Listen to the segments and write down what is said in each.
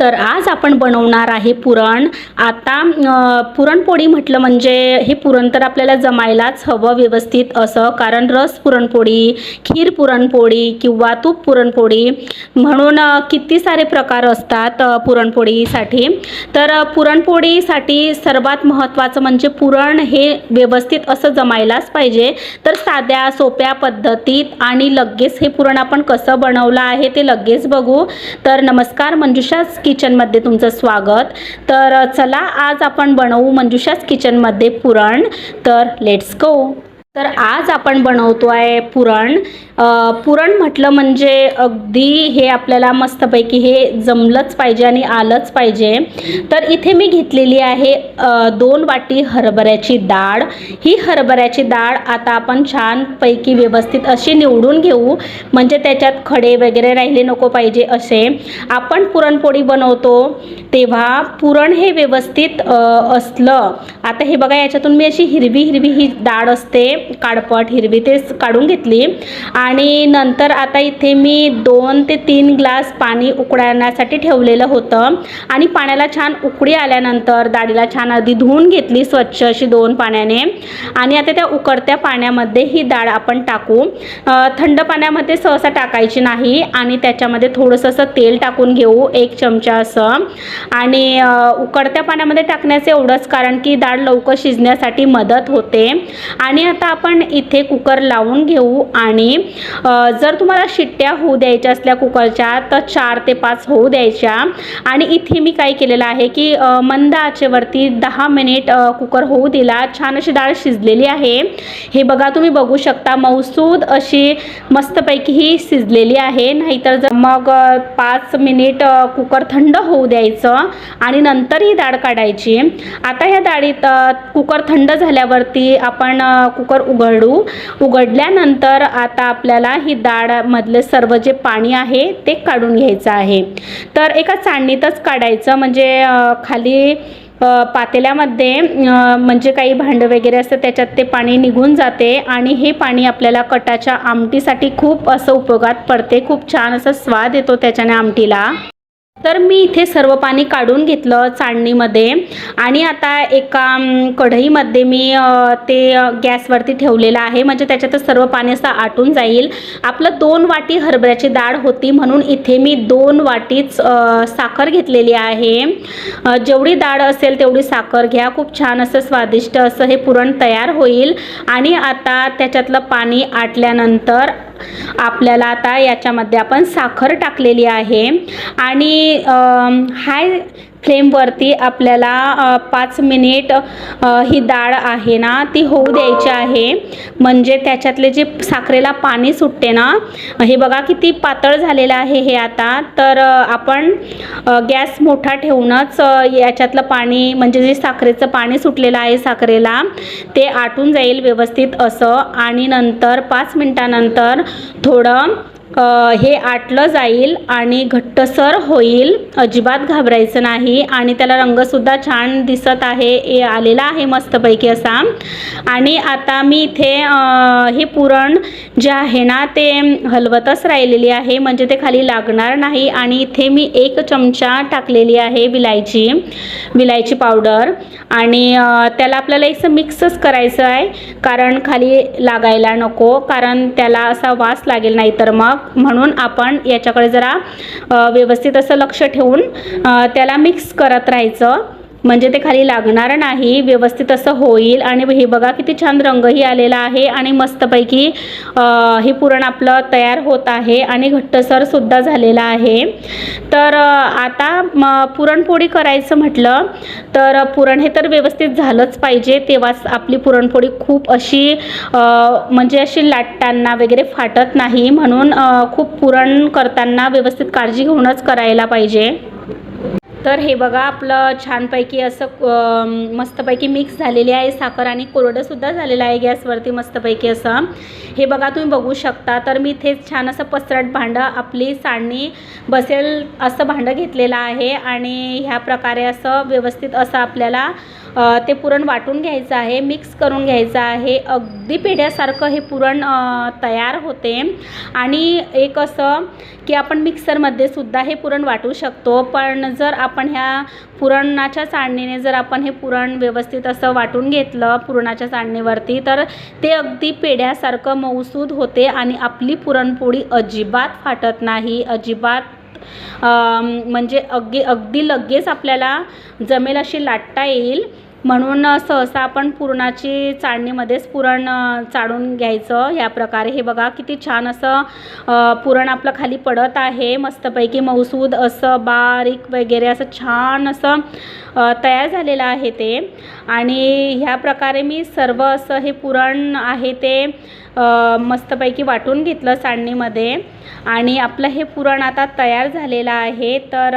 तर आज आपण बनवणार आहे पुरण. आता पुरणपोळी म्हटलं म्हणजे हे पुरण तर आपल्याला जमायलाच हवं व्यवस्थित असं. कारण रस पुरणपोळी खीर पुरणपोळी किंवा तूप पुरणपोळी म्हणून किती सारे प्रकार असतात पुरणपोळीसाठी. तर पुरणपोळीसाठी सर्वात महत्त्वाचं म्हणजे पुरण हे व्यवस्थित असं जमायलाच पाहिजे. तर साध्या सोप्या पद्धतीत आणि लगेच हे पुरण आपण कसं बनवलं आहे ते लगेच बघू. तर नमस्कार मंजुषाच किचनमध्ये तुमचं स्वागत. तर चला आज आपण बनवू मंजुषाच किचनमध्ये पुरण. तर लेट्स गो तर आज आपण बनवतो आहे पुरण पुरण म्हटलं म्हणजे अगदी हे आपल्याला मस्तपैकी हे जमलंच पाहिजे आणि आलंच पाहिजे. तर इथे मी घेतलेली आहे दोन वाटी हरभऱ्याची डाळ. ही हरभऱ्याची डाळ आता आपण छानपैकी व्यवस्थित अशी निवडून घेऊ. म्हणजे त्याच्यात खडे वगैरे राहिले नको पाहिजे असे. आपण पुरणपोळी बनवतो तेव्हा पुरण हे व्यवस्थित असलं. आता हे बघा याच्यातून मी अशी हिरवी हिरवी ही डाळ असते. काडपट हिरवी तेच काढून घेतली. आणि नंतर आता इथे मी दोन ते तीन ग्लास पाणी उकळण्यासाठी ठेवलेलं होतं. आणि पाण्याला छान उकळी आल्यानंतर डाळीला छान आधी धुवून घेतली स्वच्छ अशी दोन पाण्याने. आणि आता त्या उकडत्या पाण्यामध्ये ही डाळ आपण टाकू. थंड पाण्यामध्ये सहसा टाकायची नाही आणि त्याच्यामध्ये थोडंसं असं तेल टाकून घेऊ एक चमचा असं. आणि उकडत्या पाण्यामध्ये टाकण्याचं एवढंच कारण की डाळ लवकर शिजण्यासाठी मदत होते. आणि आता आपण इथे कुकर लावून घेऊ आणि जर तुम्हाला शिट्ट्या होऊ द्यायच्या असल्या कुकरच्या तर चार ते पाच होऊ द्यायच्या. आणि इथे मी काय केलेलं आहे की मंद आचेवरती दहा मिनिट कुकर होऊ दिला. छान अशी डाळ शिजलेली आहे. हे बघा तुम्ही बघू शकता मौसूद अशी मस्तपैकी ही शिजलेली आहे. नाहीतर जर मग पाच मिनिट कुकर थंड होऊ द्यायचं आणि नंतर ही डाळ काढायची. आता ह्या डाळीत कुकर थंड झाल्यावरती आपण कुकर कुकर उघडू. उघडल्यानंतर आता आपल्याला ही डाळमधले सर्व जे पाणी आहे ते काढून घ्यायचं आहे. तर एका चाळणीतच काढायचं म्हणजे खाली पातेल्यामध्ये म्हणजे काही भांडं वगैरे असतं त्याच्यात ते पाणी निघून जाते आणि हे पाणी आपल्याला कटाच्या आमटीसाठी खूप असं उपयोगात पडते. खूप छान असा स्वाद येतो त्याच्याने आमटीला. तर मी इथे सर्व पाणी काढून घेतलं चाळणीमध्ये. आणि आता एका कढईमध्ये मी ते गॅसवरती ठेवलेलं आहे. म्हणजे त्याच्यात सर्व पाणी असं आटून जाईल. आपलं दोन वाटी हरभऱ्याची डाळ होती म्हणून इथे मी दोन वाटीच साखर घेतलेली आहे. जेवढी डाळ असेल तेवढी साखर घ्या. खूप छान असं स्वादिष्ट असं हे पुरण तयार होईल. आणि आता त्याच्यातलं पाणी आटल्यानंतर आपल्याला आता याच्यामध्ये आपण साखर टाकलेली आहे. आणि हाय फ्लेमवरती आपल्याला पाच मिनिट ही डाळ आहे ना ती होऊ द्यायची आहे. म्हणजे त्याच्यातले जे साखरेला पाणी सुटते ना हे बघा किती पातळ झालेलं आहे हे आता. तर आपण गॅस मोठा ठेवूनच याच्यातलं पाणी म्हणजे जे साखरेचं पाणी सुटलेलं आहे साखरेला ते आटून जाईल व्यवस्थित असं. आणि नंतर पाच मिनटानंतर थोडं हे आटलं जाईल आणि घट्टसर होईल. अजिबात घाबरायचं नाही. आणि त्याला रंगसुद्धा छान दिसत आहे. ए आलेला आहे मस्तपैकी असा. आणि आता मी इथे हे पुरण जे आहे ना ते हलवतच राहिलेली आहे. म्हणजे ते खाली लागणार नाही. आणि इथे मी एक चमचा टाकलेली आहे विलायची विलायची पावडर. आणि त्याला आपल्याला असं मिक्सच करायचं आहे. कारण खाली लागायला नको. कारण त्याला असा वास लागेल नाही तर मग. म्हणून आपण याच्याकडे जरा व्यवस्थित असं लक्ष ठेवून त्याला मिक्स करत राहायचं. म्हणजे ते खाली लागणार नाही व्यवस्थित असं होईल. आणि हे बघा किती छान रंगही आलेला आहे आणि मस्तपैकी हे पुरण आपलं तयार होत आहे आणि घट्टसरसुद्धा झालेला आहे. तर आता म पुरणपोळी करायचं म्हटलं तर पुरण हे तर व्यवस्थित झालंच पाहिजे. तेव्हाच आपली पुरणपोळी खूप अशी म्हणजे अशी लाटताना वगैरे फाटत नाही. म्हणून खूप पुरण करताना व्यवस्थित काळजी घेऊनच करायला पाहिजे. तर हे बघा आपलं छानपैकी असं मस्तपैकी मिक्स झालेली आहे साखर आणि कोरडंसुद्धा झालेलं आहे गॅसवरती मस्तपैकी असं. हे बघा तुम्ही बघू शकता. तर मी इथेच छान असं पसरट भांडं आपली सांडणी बसेल असं भांडं घेतलेलं आहे आणि ह्या प्रकारे असं व्यवस्थित असं आपल्याला ते पुरण वाटून घ्यायचं आहे मिक्स करून घ्यायचं आहे. अगदी पेढ्यासारखं हे पुरण तयार होते. आणि एक असं की आपण मिक्सरमध्ये सुद्धा हे पुरण वाटू शकतो. पण जर आपण ह्या पुरणाच्या चाळणीने जर आपण हे पुरण व्यवस्थित असं वाटून घेतलं पुरणाच्या चाळणीवरती तर ते अगदी पेढ्यासारखं मऊसूद होते आणि आपली पुरणपोळी अजिबात फाटत नाही. अजिबात म्हणजे अगदी अगदी लगेच आपल्याला जमेल अशी लाटता येईल. म्हणून सहसा आपण पुरणाची चाळणीमध्येच पुरण चाळून घ्यायचं. ह्या प्रकारे हे बघा किती छान असं पुरण आपलं खाली पडत आहे. मस्तपैकी मऊसूद असं बारीक वगैरे असं छान असं तयार झालेलं आहे ते. आणि ह्या प्रकारे मी सर्व असं हे पुरण आहे ते मस्तपैकी वाटून घेतलं चाळणीमध्ये. आणि आपलं हे पुरण आता तयार झालेलं आहे. तर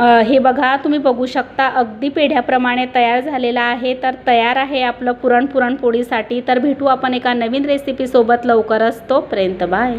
हे बघा तुम्ही बघू शकता अगदी पेढ्याप्रमाणे तयार झालेला आहे. तर तयार आहे आपलं पुरण पुरणपोळीसाठी. तर भेटू आपण एका नवीन रेसिपीसोबत लवकरच. तोपर्यंत बाय